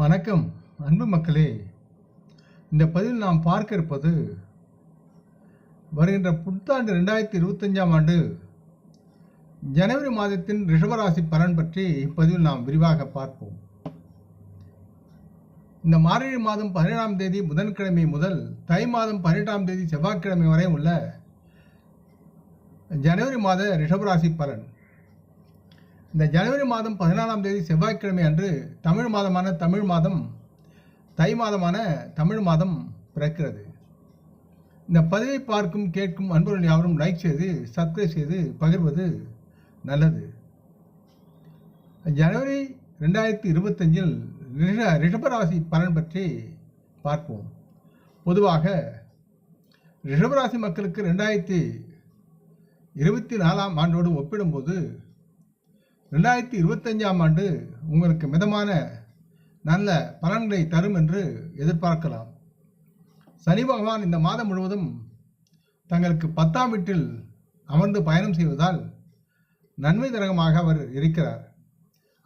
வணக்கம் அன்பு மக்களே. இந்த பதிவில் நாம் பார்க்க இருப்பது வருகின்ற புத்தாண்டு ரெண்டாயிரத்தி இருபத்தஞ்சாம் ஆண்டு ஜனவரி மாதத்தின் ரிஷபராசி பலன் பற்றி இப்பதிவில் நாம் விரிவாக பார்ப்போம். இந்த மார்கழி மாதம் பதினேழாம் தேதி புதன்கிழமை முதல் தை மாதம் பதினெட்டாம் தேதி செவ்வாய்க்கிழமை வரை உள்ள ஜனவரி மாத ரிஷபராசி பலன். இந்த ஜனவரி மாதம் பதினாலாம் தேதி செவ்வாய்க்கிழமை அன்று தமிழ் மாதமான தமிழ் மாதம் தை மாதமான தமிழ் மாதம் பிறக்கிறது. இந்த பதிவை பார்க்கும் கேட்கும் அன்பர்கள் யாவரும் லைக் செய்து சப்ஸ்கிரைப் செய்து பகிர்வது நல்லது. ஜனவரி ரெண்டாயிரத்தி இருபத்தஞ்சில் ரிஷ ரிஷபராசி பலன் பற்றி பார்ப்போம். பொதுவாக ரிஷபராசி மக்களுக்கு ரெண்டாயிரத்தி இருபத்தி நாலாம் ஆண்டோடு ஒப்பிடும்போது ரெண்டாயிரத்தி இருபத்தஞ்சாம் ஆண்டு உங்களுக்கு மிதமான நல்ல பலன்களை தரும் என்று எதிர்பார்க்கலாம். சனி பகவான் இந்த மாதம் முழுவதும் தங்களுக்கு பத்தாம் வீட்டில் அமர்ந்து பயணம் செய்வதால் நன்மை தரகமாக அவர் இருக்கிறார்.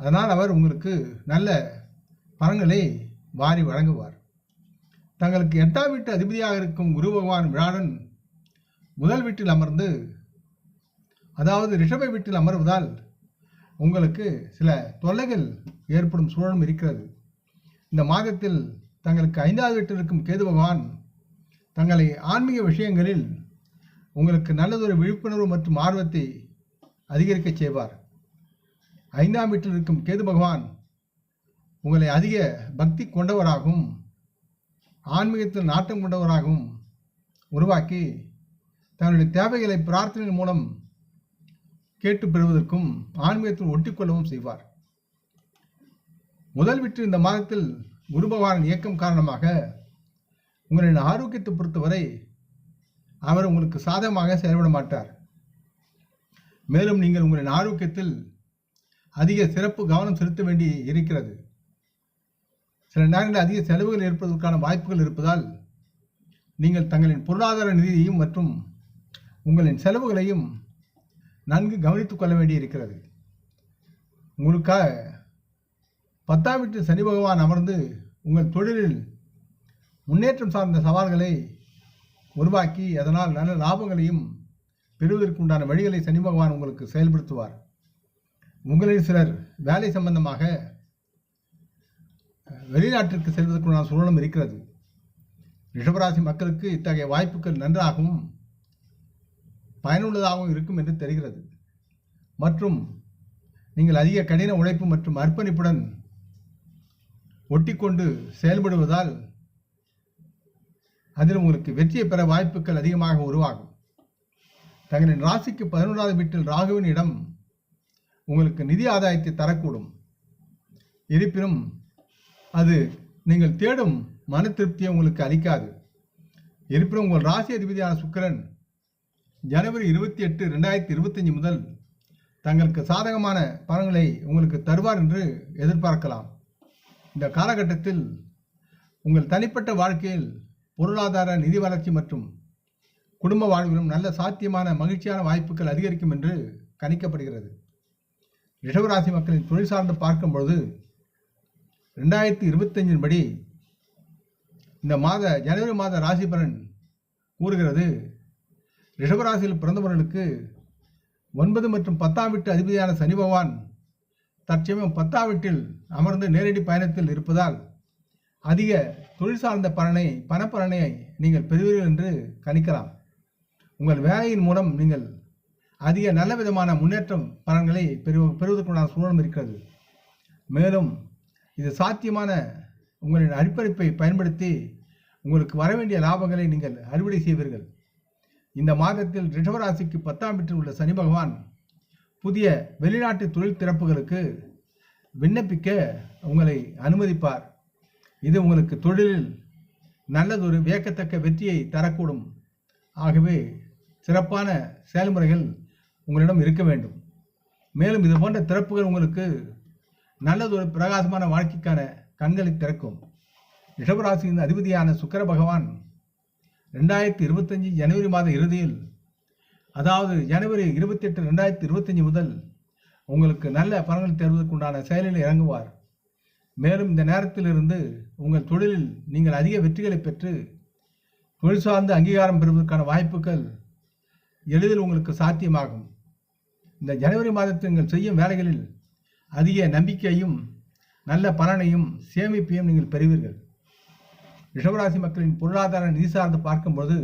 அதனால் அவர் உங்களுக்கு நல்ல பலன்களை வாரி வழங்குவார். தங்களுக்கு எட்டாம் வீட்டு அதிபதியாக இருக்கும் குரு பகவான் விழாடன் முதல் வீட்டில் அமர்ந்து அதாவது ரிஷப வீட்டில் அமர்வதால் உங்களுக்கு சில தொல்லைகள் ஏற்படும் சூழலும் இருக்கிறது. இந்த மாதத்தில் தங்களுக்கு ஐந்தாவது வீட்டில் இருக்கும் கேது பகவான் தங்களை ஆன்மீக விஷயங்களில் உங்களுக்கு நல்லதொரு விழிப்புணர்வு மற்றும் ஆர்வத்தை அதிகரிக்க செய்வார். ஐந்தாம் வீட்டில் இருக்கும் கேது பகவான் உங்களை அதிக பக்தி கொண்டவராகவும் ஆன்மீகத்தில் நாட்டம் கொண்டவராகவும் உருவாக்கி தன்னுடைய தேவைகளை பிரார்த்தனை மூலம் கேட்டு பெறுவதற்கும் ஆன்மீகத்தில் ஒட்டிக்கொள்ளவும் செய்வார். முதல் விற்று இந்த மாதத்தில் குரு இயக்கம் காரணமாக உங்களின் ஆரோக்கியத்தை பொறுத்தவரை அவர் உங்களுக்கு சாதகமாக செயல்பட மாட்டார். மேலும் நீங்கள் உங்களின் ஆரோக்கியத்தில் அதிக சிறப்பு கவனம் செலுத்த வேண்டி இருக்கிறது. சில நேரங்களில் அதிக செலவுகள் ஏற்பதற்கான வாய்ப்புகள் இருப்பதால் நீங்கள் தங்களின் பொருளாதார நிதியையும் மற்றும் உங்களின் செலவுகளையும் நன்கு கவனித்துக் கொள்ள வேண்டி இருக்கிறது உங்களுக்காக பத்தாம் வீட்டு சனி பகவான் அமர்ந்து உங்கள் தொழிலில் முன்னேற்றம் சார்ந்த சவால்களை உருவாக்கி அதனால் நல்ல லாபங்களையும் பெறுவதற்கு உண்டான வழிகளை சனி பகவான் உங்களுக்கு செயல்படுத்துவார். உங்களில் சிலர் வேலை சம்பந்தமாக வெளிநாட்டிற்கு செல்வதற்குண்டான சூழலும் இருக்கிறது. ரிஷபராசி மக்களுக்கு இத்தகைய வாய்ப்புகள் நன்றாகவும் பயனுள்ளதாகவும் இருக்கும் என்று தெரிகிறது. மற்றும் நீங்கள் அதிக கடின உழைப்பு மற்றும் அர்ப்பணிப்புடன் ஒட்டிக்கொண்டு செயல்படுவதால் அதில் உங்களுக்கு வெற்றியை பெற வாய்ப்புகள் அதிகமாக உருவாகும். தங்களின் ராசிக்கு பதினொன்றாவது வீட்டில் ராகுவின் இடம் உங்களுக்கு நிதி ஆதாயத்தை தரக்கூடும். இருப்பினும் அது நீங்கள் தேடும் மன திருப்தியை உங்களுக்கு அளிக்காது. இருப்பினும் உங்கள் ராசி அதிபதியான சுக்கிரன் ஜனவரி இருபத்தி எட்டு ரெண்டாயிரத்தி இருபத்தஞ்சி முதல் தங்களுக்கு சாதகமான பலன்களை உங்களுக்கு தருவார் என்று எதிர்பார்க்கலாம். இந்த காலகட்டத்தில் உங்கள் தனிப்பட்ட வாழ்க்கையில் பொருளாதார நிதி வளர்ச்சி மற்றும் குடும்ப வாழ்விலும் நல்ல சாத்தியமான மகிழ்ச்சியான வாய்ப்புகள் அதிகரிக்கும் என்று கணிக்கப்படுகிறது. ரிஷவராசி மக்களின் தொழில் சார்ந்து பார்க்கும் பொழுது ரெண்டாயிரத்தி இருபத்தஞ்சின் படி இந்த மாத ஜனவரி மாத ராசி பலன் கூறுகிறது. ரிஷபராசியில் பிறந்தவர்களுக்கு ஒன்பது மற்றும் பத்தாம் வீட்டு அதிபதியான சனி பகவான் தற்சமயம் பத்தாம் வீட்டில் அமர்ந்து நேரடி பயணத்தில் இருப்பதால் அதிக தொழில் சார்ந்த பலனை பணப்பலனை நீங்கள் பெறுவீர்கள் என்று கணிக்கலாம். உங்கள் வேலையின் மூலம் நீங்கள் அதிக நல்ல விதமான முன்னேற்றம் பலன்களை பெறு பெறுவதற்குண்டான சூழலும் இருக்கிறது. மேலும் இது சாத்தியமான உங்களின் அடிப்படைப்பை பயன்படுத்தி உங்களுக்கு வர வேண்டிய லாபங்களை நீங்கள் அறுவடை செய்வீர்கள். இந்த மாதத்தில் ரிஷவராசிக்கு பத்தாம் வீட்டில் உள்ள சனி பகவான் புதிய வெளிநாட்டு தொழில் திறப்புகளுக்கு விண்ணப்பிக்க உங்களை அனுமதிப்பார். இது உங்களுக்கு தொழிலில் நல்லதொரு வியக்கத்தக்க வெற்றியை தரக்கூடும். ஆகவே சிறப்பான செயல்முறைகள் உங்களிடம் இருக்க வேண்டும். மேலும் இது போன்ற திறப்புகள் உங்களுக்கு நல்லதொரு பிரகாசமான வாழ்க்கைக்கான கண்களை திறக்கும். ரிஷபராசியின் அதிபதியான சுக்கர பகவான் ரெண்டாயிரத்தி இருபத்தஞ்சி ஜனவரி மாத இறுதியில் அதாவது ஜனவரி இருபத்தி எட்டு ரெண்டாயிரத்தி இருபத்தஞ்சி முதல் உங்களுக்கு நல்ல பலன்கள் தருவதற்குண்டான செயலில் இறங்குவார். மேலும் இந்த நேரத்திலிருந்து உங்கள் தொழிலில் நீங்கள் அதிக வெற்றிகளை பெற்று தொழில் சார்ந்த அங்கீகாரம் பெறுவதற்கான வாய்ப்புகள் எளிதில் உங்களுக்கு சாத்தியமாகும். இந்த ஜனவரி மாதத்தில் நீங்கள் செய்யும் வேலைகளில் அதிக நம்பிக்கையும் நல்ல பலனையும் சேமிப்பையும் நீங்கள் பெறுவீர்கள். ரிஷபராசி மக்களின் பொருளாதார நிதி சார்ந்து பார்க்கும்போது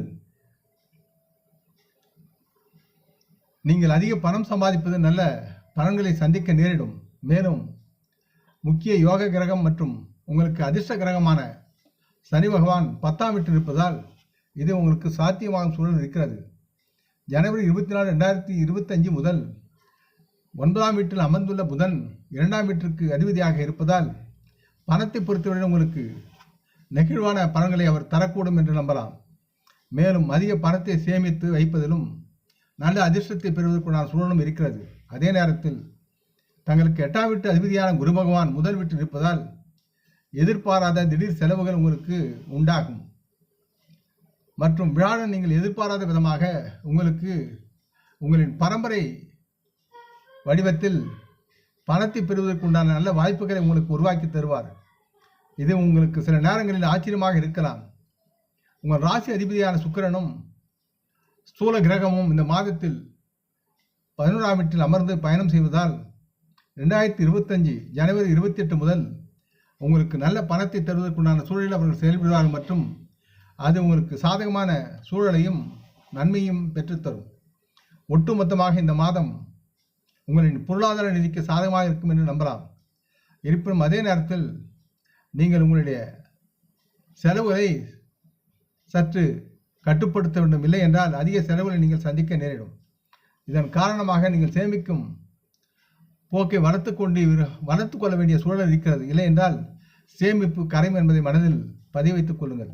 நீங்கள் அதிக பணம் சம்பாதிப்பது நல்ல பலன்களை சந்திக்க நேரிடும். மேலும் முக்கிய யோக கிரகம் மற்றும் உங்களுக்கு அதிர்ஷ்ட கிரகமான சனி பகவான் பத்தாம் வீட்டில் இருப்பதால் இது உங்களுக்கு சாத்தியமாகும் சூழல் இருக்கிறது. ஜனவரி இருபத்தி நாலு ரெண்டாயிரத்தி இருபத்தஞ்சு முதல் ஒன்பதாம் வீட்டில் அமர்ந்துள்ள புதன் இரண்டாம் வீட்டிற்கு அதிபதியாக இருப்பதால் பணத்தை பொறுத்தவரை உங்களுக்கு நெகிழ்வான பலன்களை அவர் தரக்கூடும் என்று நம்பலாம். மேலும் அதிக பணத்தை சேமித்து வைப்பதிலும் நல்ல அதிர்ஷ்டத்தை பெறுவதற்குண்டான சூழலும் இருக்கிறது. அதே நேரத்தில் தங்களுக்கு எட்டாம் வீட்டு அதிபதியான குரு பகவான் முதல் வீட்டில் இருப்பதால் எதிர்பாராத திடீர் செலவுகள் உங்களுக்கு உண்டாகும். மற்றும் விழாவில் நீங்கள் எதிர்பாராத விதமாக உங்களுக்கு உங்களின் பரம்பரை வடிவத்தில் பணத்தை பெறுவதற்குண்டான நல்ல வாய்ப்புகளை உங்களுக்கு உருவாக்கி தருவார். இது உங்களுக்கு சில நேரங்களில் ஆச்சரியமாக இருக்கலாம். உங்கள் ராசி அதிபதியான சுக்கிரனும் ஸ்தூல கிரகமும் இந்த மாதத்தில் பதினோராம் வீட்டில் அமர்ந்து பயணம் செய்வதால் ரெண்டாயிரத்தி இருபத்தஞ்சு ஜனவரி இருபத்தி எட்டு முதல் உங்களுக்கு நல்ல பணத்தை தருவதற்குண்டான சூழலில் அவர்கள் செயல்படுவார்கள் மற்றும் அது உங்களுக்கு சாதகமான சூழலையும் நன்மையும் பெற்றுத்தரும். ஒட்டுமொத்தமாக இந்த மாதம் உங்களின் பொருளாதார நிதிக்கு சாதகமாக இருக்கும் என்று நம்பலாம். இருப்பினும் அதே நேரத்தில் நீங்கள் உங்களுடைய செலவுகளை சற்று கட்டுப்படுத்த வேண்டும். இல்லை என்றால் அதிக செலவுகளை நீங்கள் சந்திக்க நேரிடும். இதன் காரணமாக நீங்கள் சேமிக்கும் போக்கை வளர்த்து கொண்டு வளர்த்து கொள்ள வேண்டிய சூழல் இருக்கிறது. இல்லை என்றால் சேமிப்பு கரையும் என்பதை மனதில் பதிவைத்துக் கொள்ளுங்கள்.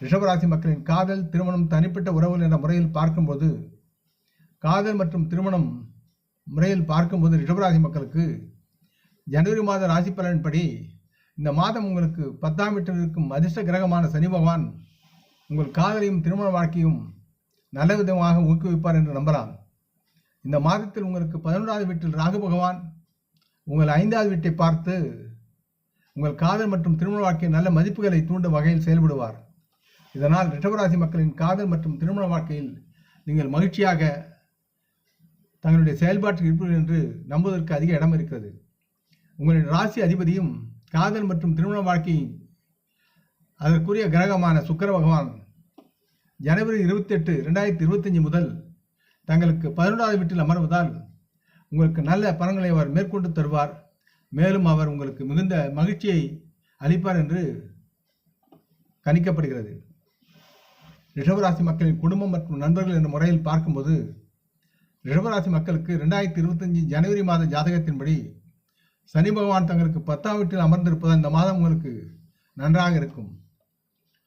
ரிஷபராசி மக்களின் காதல் திருமணம் தனிப்பட்ட உறவுகள் என்ற முறையில் பார்க்கும்போது காதல் மற்றும் திருமணம் முறையில் பார்க்கும்போது ரிஷபராசி மக்களுக்கு ஜனவரி மாத ராசி பலன்படி இந்த மாதம் உங்களுக்கு பத்தாம் வீட்டில் இருக்கும் அதிர்ஷ்ட கிரகமான சனி பகவான் உங்கள் காதலையும் திருமண வாழ்க்கையும் நல்ல விதமாக ஊக்குவிப்பார் என்று நம்பலாம். இந்த மாதத்தில் உங்களுக்கு பதினொன்றாவது வீட்டில் ராகு பகவான் உங்கள் ஐந்தாவது வீட்டை பார்த்து உங்கள் காதல் மற்றும் திருமண வாழ்க்கை நல்ல மதிப்புகளை தூண்டும் வகையில் செயல்படுவார். இதனால் ரிஷபராசி மக்களின் காதல் மற்றும் திருமண வாழ்க்கையில் நீங்கள் மகிழ்ச்சியாக தங்களுடைய செயல்பாட்டில் இருப்பீர்கள் என்று நம்புவதற்கு அதிக இடம் இருக்கிறது. உங்களின் ராசி அதிபதியும் காதல் மற்றும் திருமண வாழ்க்கை அதற்குரிய கிரகமான சுக்கர பகவான் ஜனவரி இருபத்தெட்டு ரெண்டாயிரத்தி இருபத்தஞ்சி முதல் தங்களுக்கு பதினொன்றாவது வீட்டில் அமர்வதால் உங்களுக்கு நல்ல பலன்களை அவர் மேற்கொண்டு தருவார். மேலும் அவர் உங்களுக்கு மிகுந்த மகிழ்ச்சியை அளிப்பார் என்று கணிக்கப்படுகிறது. ரிஷபராசி மக்களின் குடும்பம் மற்றும் நண்பர்கள் என்ற முறையில் பார்க்கும்போது ரிஷபராசி மக்களுக்கு ரெண்டாயிரத்தி இருபத்தஞ்சி ஜனவரி மாத ஜாதகத்தின்படி சனி பகவான் தங்களுக்கு பத்தாம் வீட்டில் அமர்ந்திருப்பதால் இந்த மாதம் உங்களுக்கு நன்றாக இருக்கும்.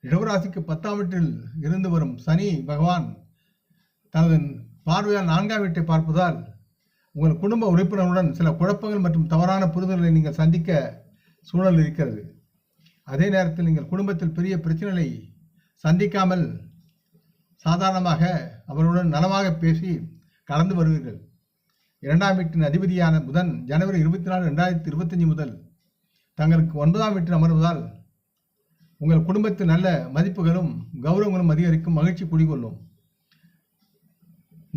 இடவராசிக்கு பத்தாம் வீட்டில் இருந்து வரும் சனி பகவான் தனது பார்வையால் நான்காம் வீட்டை பார்ப்பதால் உங்கள் குடும்ப உறுப்பினருடன் சில குழப்பங்கள் மற்றும் தவறான புரிதல்களை நீங்கள் சந்திக்க சூழல் இருக்கிறது. அதே நேரத்தில் நீங்கள் குடும்பத்தில் பெரிய பிரச்சனைகளை சந்திக்காமல் சாதாரணமாக அவர்களுடன் நலமாக பேசி கலந்து வருவீர்கள். இரண்டாம் வீட்டின் அதிபதியான புதன் ஜனவரி இருபத்தி நாலு ரெண்டாயிரத்தி இருபத்தஞ்சி முதல் தங்களுக்கு ஒன்பதாம் வீட்டில் அமர்வதால் உங்கள் குடும்பத்தில் நல்ல மதிப்புகளும் கௌரவங்களும் அதிகரிக்கும் மகிழ்ச்சி குடிகொள்ளும்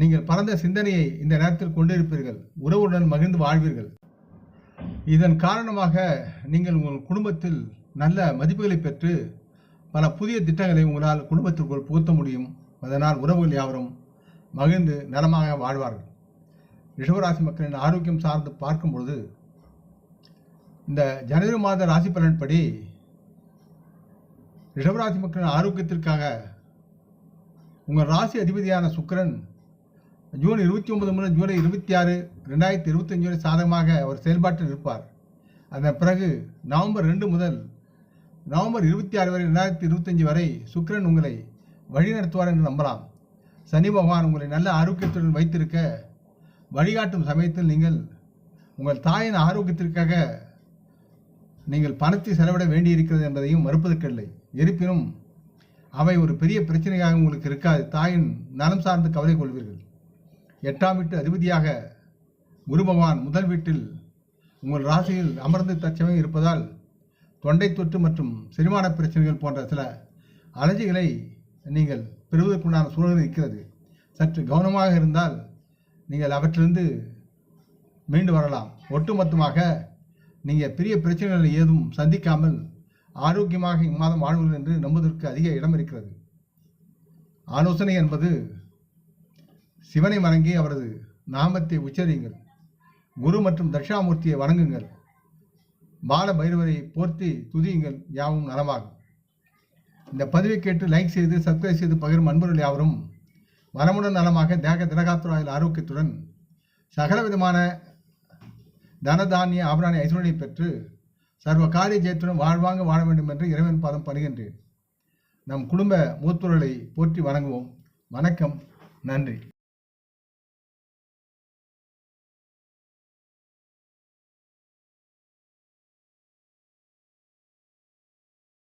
நீங்கள் பரந்த சிந்தனையை இந்த நேரத்தில் கொண்டிருப்பீர்கள். உறவுடன் மகிழ்ந்து வாழ்வீர்கள். இதன் காரணமாக நீங்கள் உங்கள் குடும்பத்தில் நல்ல மதிப்புகளை பெற்று பல புதிய திட்டங்களை உங்களால் குடும்பத்திற்குள் புகுத்த முடியும். அதனால் உறவுகள் யாவரும் மகிழ்ந்து நலமாக வாழ்வார்கள். ரிஷபராசி மக்களின் ஆரோக்கியம் சார்ந்து பார்க்கும் பொழுது இந்த ஜனவரி மாத ராசி பலன்படி ரிஷபராசி மக்களின் ஆரோக்கியத்திற்காக உங்கள் ராசி அதிபதியான சுக்கரன் ஜூன் இருபத்தி ஒன்பது முதல் ஜூலை இருபத்தி ஆறு ரெண்டாயிரத்தி இருபத்தஞ்சு வரை சாதகமாக அவர் செயல்பாட்டில் இருப்பார். அதன் பிறகு நவம்பர் ரெண்டு முதல் நவம்பர் இருபத்தி ஆறு வரை ரெண்டாயிரத்தி இருபத்தஞ்சு வரை சுக்கிரன் உங்களை வழிநடத்துவார் என்று நம்பலாம். சனி பகவான் உங்களை நல்ல ஆரோக்கியத்துடன் வைத்திருக்க வழிகாட்டும் சமயத்தில் நீங்கள் உங்கள் தாயின் ஆரோக்கியத்திற்காக நீங்கள் பணத்தை செலவிட வேண்டியிருக்கிறது என்பதையும் மறுப்பதற்கில்லை. இருப்பினும் அவை ஒரு பெரிய பிரச்சனையாக உங்களுக்கு இருக்காது. தாயின் நலம் சார்ந்து கவலை கொள்வீர்கள். எட்டாம் வீட்டு அதிபதியாக குரு பகவான் முதல் வீட்டில் உங்கள் ராசியில் அமர்ந்து தற்சமயம் இருப்பதால் தொண்டை தொற்று மற்றும் செரிமான பிரச்சனைகள் போன்ற சில அலர்ஜிகளை நீங்கள் பெறுவதற்குண்டான சூழல் இருக்கிறது. சற்று கவனமாக இருந்தால் நீங்கள் அவற்றிலிருந்து மீண்டு வரலாம். ஒட்டுமொத்தமாக நீங்கள் பெரிய பிரச்சனைகள் ஏதும் சந்திக்காமல் ஆரோக்கியமாக இம்மாதம் வாழ்வுகள் என்று நம்புவதற்கு அதிக இடம் இருக்கிறது. ஆலோசனை என்பது சிவனை வணங்கி அவரது நாமத்தை உச்சரியுங்கள். குரு மற்றும் தட்சிணாமூர்த்தியை வணங்குங்கள். பால பைரவரை போர்த்தி துதியுங்கள் யாவும் நலமாகும் இந்த பதிவை கேட்டு லைக் செய்து சப்ஸ்கிரைப் செய்து பகிரும் அன்பர்கள் யாவரும் வளமுடன் நலமாக தேக திரகாத்துராயில் ஆரோக்கியத்துடன் சகல விதமான தனதானிய ஆபராணி ஐஸ்வர்யை பெற்று சர்வ காரிய ஜெயத்துடன் வாழ்வாங்க வாழ வேண்டும் என்று இறைவன் பாதம் பணிகின்றேன். நம் குடும்ப மூத்தோர்களை போற்றி வணங்குவோம். வணக்கம். நன்றி.